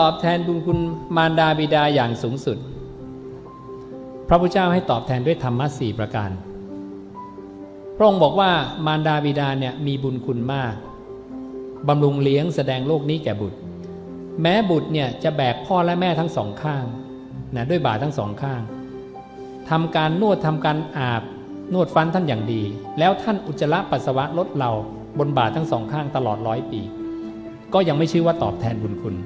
ตอบแทนบุญคุณมารดาบิดาอย่างสูงสุด พระพุทธเจ้าให้ตอบแทนด้วยธรรมะสี่ประการ พระองค์บอกว่ามารดาบิดาเนี่ยมีบุญคุณมากบำรุงเลี้ยงแสดงโลกนี้แก่บุตร แม้บุตรเนี่ยจะแบกพ่อและแม่ทั้งสองข้างนะด้วยบาทั้งสองข้างทำการนวดทำการอาบนวดฟันท่านอย่างดี แล้วท่านอุจจาระปัสสาวะลดเราบนบาทั้งสองข้างตลอดร้อยปี ก็ยังไม่ชื่อว่าตอบแทนบุญคุณ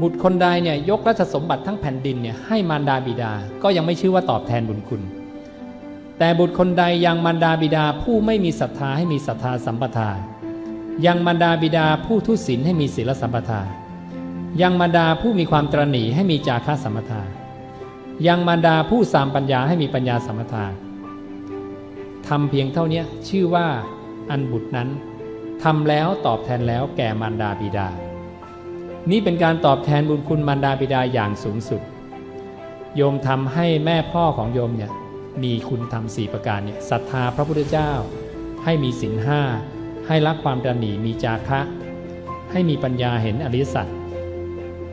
บุตรคนใดเนี่ยยกราชสมบัติทั้งแผ่นดินเนี่ยให้มารดาบิดา ก็ยังไม่ชื่อว่าตอบแทนบุญคุณ แต่บุตรคนใดยังมารดาบิดาผู้ไม่มีศรัทธาให้มีศรัทธาสัมปทา ยังมารดาบิดาผู้ทุศีลให้มีศีลสัมปทา ยังมารดาผู้มีความตรณีให้มีจาคะสัมปทา ยังมารดาผู้สามปัญญาให้มีปัญญาสัมปทาทำเพียงเท่านี้ชื่อว่าอันบุตรนั้นทำแล้วตอบแทนแล้วแก่มารดาบิดา นี่เป็นการตอบแทนบุญคุณมารดาบิดาอย่างสูงสุด โยมทำให้แม่พ่อของโยมเนี่ยมีคุณธรรมสี่ประการเนี่ยศรัทธาพระพุทธเจ้า ให้มีศีลห้าให้รักความตระหนี่มีจาคะ ให้มีปัญญาเห็นอริยสัจ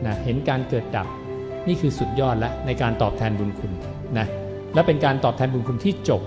นะเห็นการเกิดดับนี่คือสุดยอดแล้วในการตอบแทนบุญคุณนะและเป็นการตอบแทนบุญคุณที่จบ